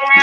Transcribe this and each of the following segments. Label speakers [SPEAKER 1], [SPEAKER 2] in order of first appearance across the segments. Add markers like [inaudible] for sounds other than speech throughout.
[SPEAKER 1] right [laughs] now.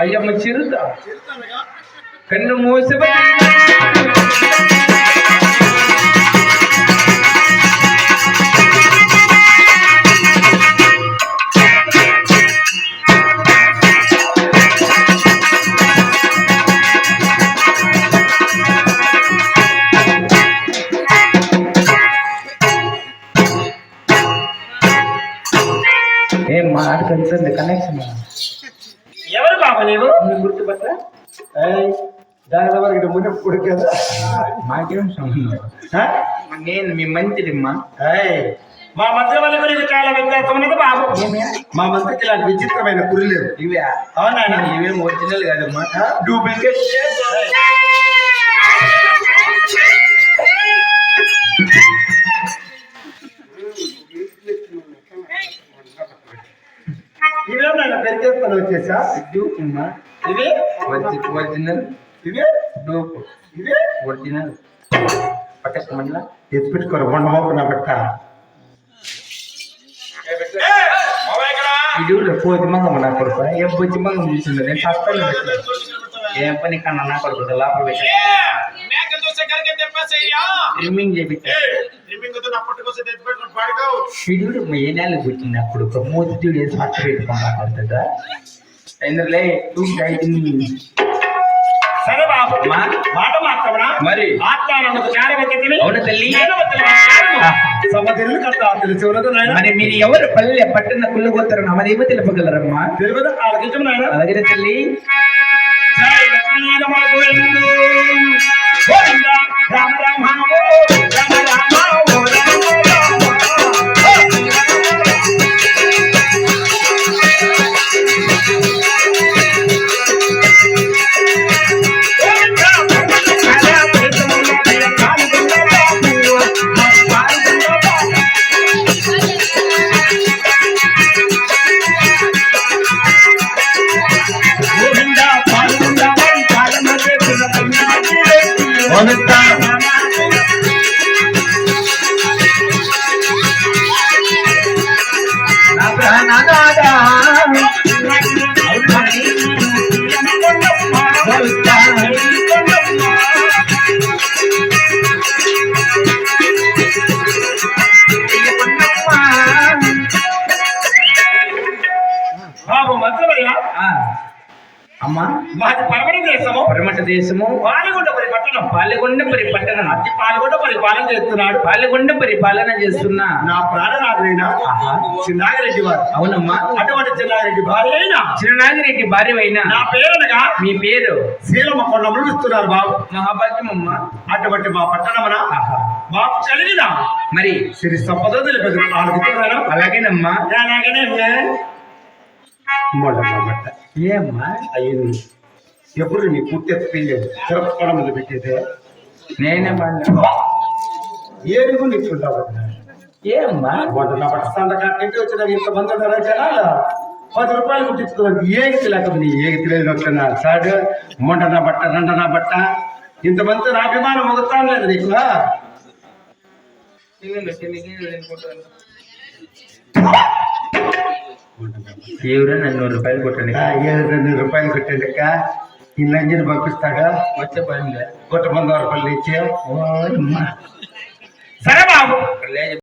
[SPEAKER 1] అయ్యమ్మ చిరుత. కన్ను మూసిపోయి ఏం మాట్లాడుతుంది? కనెక్షన్
[SPEAKER 2] బాబు నీవు
[SPEAKER 1] గుర్తుపట్ట
[SPEAKER 2] దాని వరకు ముందు పుడి కదా
[SPEAKER 1] మాకేం సంబంధం నేను మీ మంత్రిమ్మా.
[SPEAKER 2] మా మంత్రి వల్ల గురించి చాలా వ్యత్యాసం ఉన్నది బాబు. మా మంత్రికి ఇలాంటి విచిత్రమైన కురి లేవు.
[SPEAKER 1] ఇవే.
[SPEAKER 2] అవునా?
[SPEAKER 1] ఇవేం ఒరిజినల్ కాదమ్మా. డూప్లికేట్
[SPEAKER 2] ఇవేం నాయన పెరిగేసుకొని వచ్చేసా
[SPEAKER 1] డూపమ్మా
[SPEAKER 2] ఇవి
[SPEAKER 1] ఒరిజినల్
[SPEAKER 2] ఇవి
[SPEAKER 1] డూప్
[SPEAKER 2] ఇవి
[SPEAKER 1] ఒరిజినల్ పట్టకమన్నా
[SPEAKER 2] ఎత్తి పెట్టుకోరు వండమోపు నా పెట్ట
[SPEAKER 1] వీడియోలో పోతి మంగమ్మ నా కొడుకు ఏం చూసింది నేను పని కన్నా నా కొడుకు లోపల పెట్టి ట్రిమ్మింగ్ చేపించా వీడియోడు ఏ నెల పుట్టింది అప్పుడు ఒక మూతి వేసి పట్ట పెట్టుకున్నా పడుతుందా ఎందుకులే టూ డైటింగ్
[SPEAKER 2] సరే బాబు
[SPEAKER 1] మా?
[SPEAKER 2] మాట మాత్రమా
[SPEAKER 1] మరి?
[SPEAKER 2] ఆత్మానందకు చాలా వ్యక్తివి
[SPEAKER 1] అవును తల్లి
[SPEAKER 2] సమతిల్లు కట్ట తెలిసి ఉన్నది నాయన
[SPEAKER 1] మరి మీరు ఎవరు పల్లె పట్టణ కుళ్ళగోతారు మరేమో తెలుపగలరమ్మా
[SPEAKER 2] తెలియదు ఆలకించు నాయన
[SPEAKER 1] అలాగే తల్లి నా అమ్మా.
[SPEAKER 2] మాది దేశము.
[SPEAKER 1] పరమట దేశము.
[SPEAKER 2] పాలగొండపల్లి పట్టణం
[SPEAKER 1] పాలగొండ పరిపట్టణ
[SPEAKER 2] అతి పాల్గొండ పరిపాలన చేస్తున్నాడు.
[SPEAKER 1] పాలగొండ పరిపాలన చేస్తున్నా.
[SPEAKER 2] నా ప్రాణనాథుడైన. చిన్నాగిరెడ్డి వారు.
[SPEAKER 1] అవునమ్మా.
[SPEAKER 2] అటువంటి చిన్నాగిరెడ్డి భార్య అయిన
[SPEAKER 1] చిన్ననాగిరెడ్డి భార్య అయినా
[SPEAKER 2] నా పేరనగా
[SPEAKER 1] మీ పేరు?
[SPEAKER 2] శీలమ కొండములు ఇస్తున్నారు బాబు.
[SPEAKER 1] మహాభాగ్యమమ్మా.
[SPEAKER 2] అటువంటి మా పట్టణమున. మాకు కలిగిన
[SPEAKER 1] మరి?
[SPEAKER 2] సిరి సంపద తెలిపేది
[SPEAKER 1] అలాగేనమ్మా.
[SPEAKER 2] అలాగనే మొదట
[SPEAKER 1] ఏమ్మా?
[SPEAKER 2] అయ్యింది. ఎప్పుడు నీ పూర్తి ఎత్తిపోయలేదు తిరపడంలో పెట్టేదే.
[SPEAKER 1] నేనే
[SPEAKER 2] ఏడుగు నీకుంటావు
[SPEAKER 1] ఏమ్మా?
[SPEAKER 2] వంట నా పట్ట సంతకాంటి వచ్చిన ఇంతమంది ఉన్నారా జనాలు? పది రూపాయలు కుట్టించుకున్నాను ఏగితి లేకపోతే నీ ఏగితి లేదు వస్తున్నా సాడు మొంట నా బట్ట రెండ నా బట్ట ఇంతమంది నా అభిమానం మొగతాను లేదు నీకు
[SPEAKER 1] ఎవరో నన్ను నూరు రూపాయలు కొట్టండి.
[SPEAKER 2] ఏడు రూపాయలు కొట్టండి అక్క. ఈ పంపిస్తాగా
[SPEAKER 1] వచ్చే పని
[SPEAKER 2] కొట్ట మంది రూపాయలు ఇచ్చే.
[SPEAKER 3] సరే బాబు.